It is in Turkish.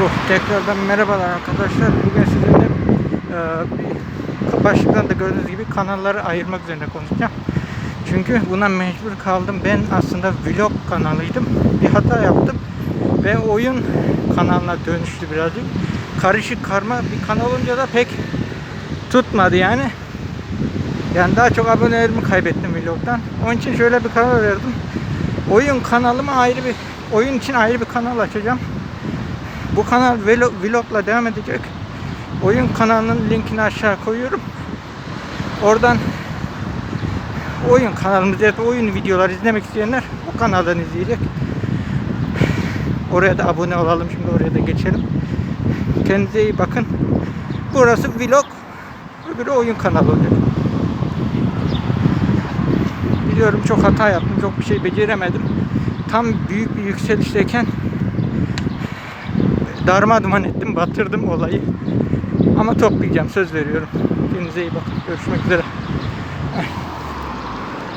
Oh, tekrardan merhabalar arkadaşlar. Bugün sizinle e, başlıktan da gördüğünüz gibi kanalları ayırmak üzerine konuşacağım. Çünkü buna mecbur kaldım. Ben aslında vlog kanalıydım. Bir hata yaptım ve oyun kanalına dönüştü birazcık. Karışık karma bir kanal olunca da pek tutmadı yani. Yani daha çok abonelerimi kaybettim vlogdan. Onun için şöyle bir karar verdim. Oyun kanalıma ayrı bir oyun için ayrı bir kanal açacağım. Bu kanal vlog, vlogla devam edecek. Oyun kanalının linkini aşağı koyuyorum. Oradan oyun kanalımızda ya da oyun videoları izlemek isteyenler bu kanaldan izleyecek. Oraya da abone olalım. Şimdi oraya da geçelim. Kendinize iyi bakın. Burası vlog. Öbürü oyun kanalı olacak. Biliyorum çok hata yaptım. Çok bir şey beceremedim. Tam büyük bir yükselişteyken darma duman ettim, batırdım olayı. Ama toplayacağım, söz veriyorum. Kendinize iyi bakın. Görüşmek üzere.